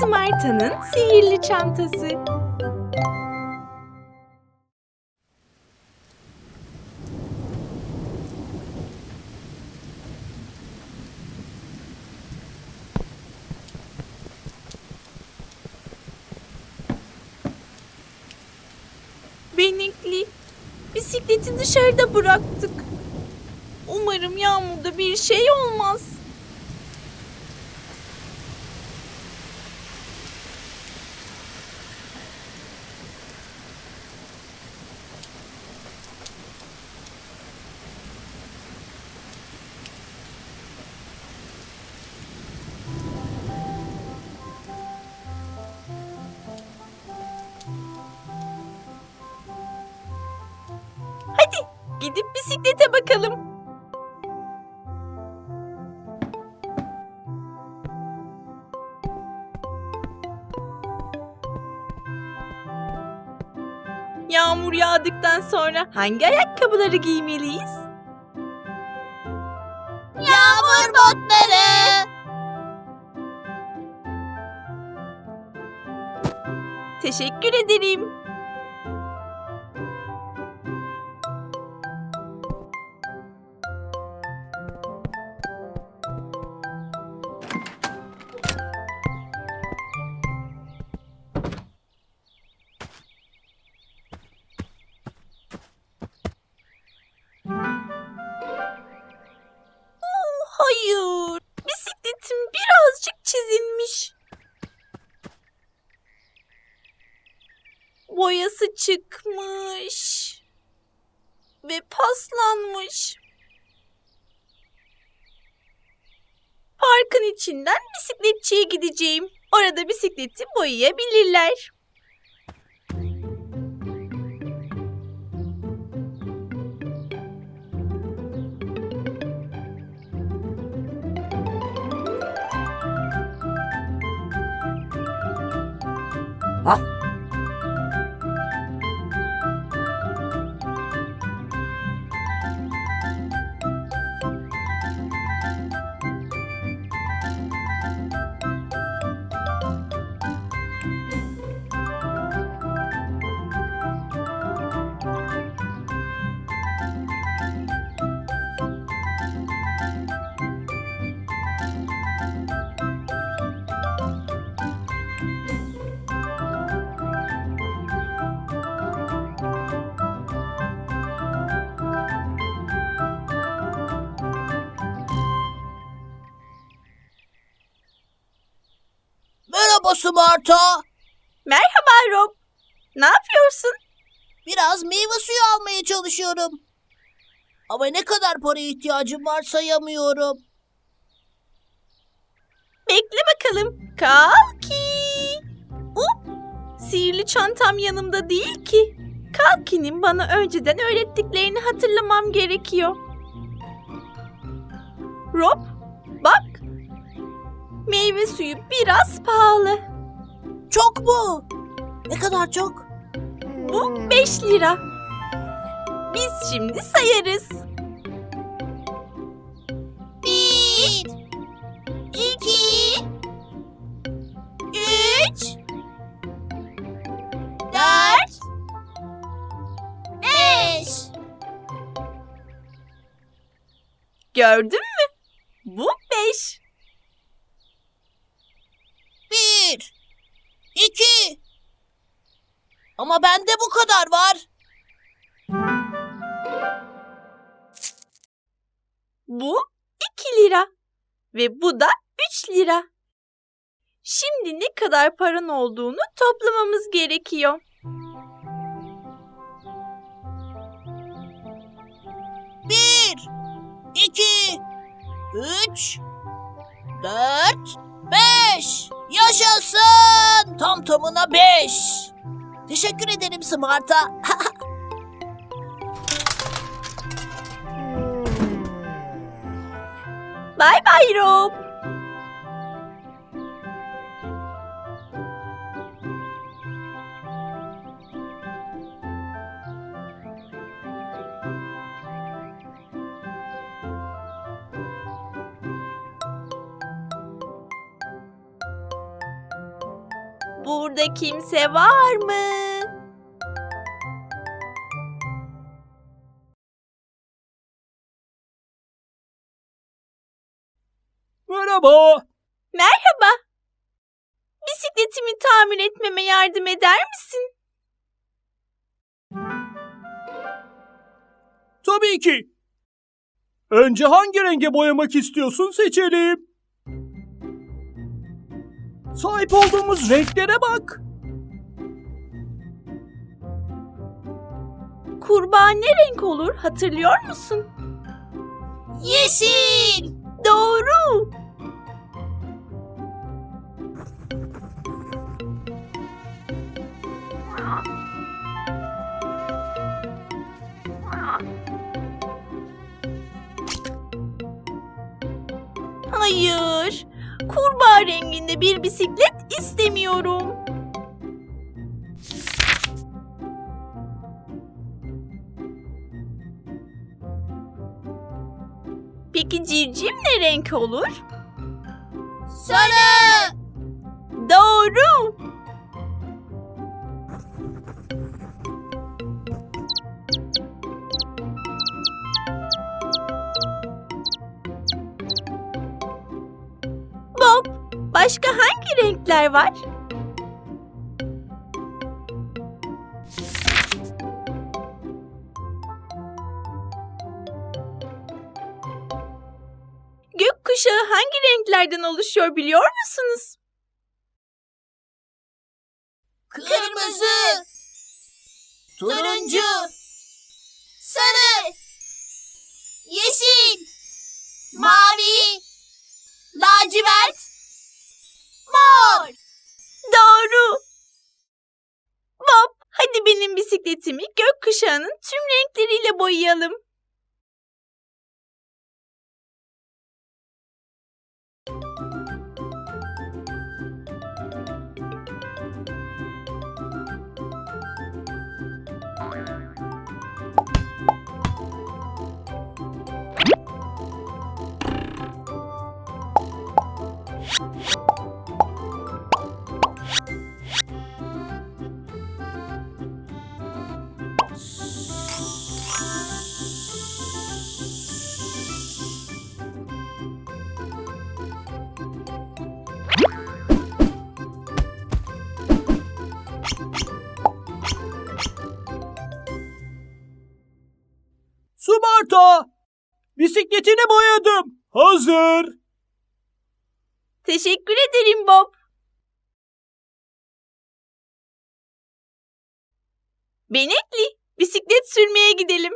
Smarta'nın sihirli çantası. Benekli, bisikleti dışarıda bıraktık. Umarım yağmurda bir şey olmaz. Gidip bisiklete bakalım. Yağmur yağdıktan sonra hangi ayakkabıları giymeliyiz? Yağmur botları. Teşekkür ederim. Çıkmış ve paslanmış. Parkın içinden bisikletçiye gideceğim. Orada bisikleti boyayabilirler. Merhaba Smarta. Merhaba Rob. Ne yapıyorsun? Biraz meyve suyu almaya çalışıyorum. Ama ne kadar paraya ihtiyacım var sayamıyorum. Bekle bakalım. Kalki. Uh, sihirli çantam yanımda değil ki. Kalki'nin bana önceden öğrettiklerini hatırlamam gerekiyor. Rob. Meyve suyu biraz pahalı. Çok mu? Ne kadar çok? Bu 5 lira. Biz şimdi sayarız. Bir, iki, üç, dört, beş. Gördün mü? Bu 5. Bir, iki. Ama bende bu kadar var. Bu 2 lira. Ve bu da 3 lira. Şimdi ne kadar paran olduğunu toplamamız gerekiyor. Bir, iki, üç, dört, beş. Yaşasın! Tam tamına beş. Teşekkür ederim Smart'a. Bay bay Rob. Burada kimse var mı? Merhaba. Merhaba. Bisikletimi tamir etmeme yardım eder misin? Tabii ki. Önce hangi renge boyamak istiyorsun seçelim. Sahip olduğumuz renklere bak. Kurbağa ne renk olur hatırlıyor musun? Yeşil. Doğru. Hayır. Kurbağa renginde bir bisiklet istemiyorum. Peki civciv ne renk olur? Sarı. Doğru. Başka hangi renkler var? Gökkuşağı hangi renklerden oluşuyor biliyor musunuz? Kırmızı. Turuncu. Sarı. Bisikletimi gökkuşağının tüm renkleriyle boyayalım. Orta. Bisikletini boyadım. Hazır. Teşekkür ederim Bob. Benekli, bisiklet sürmeye gidelim.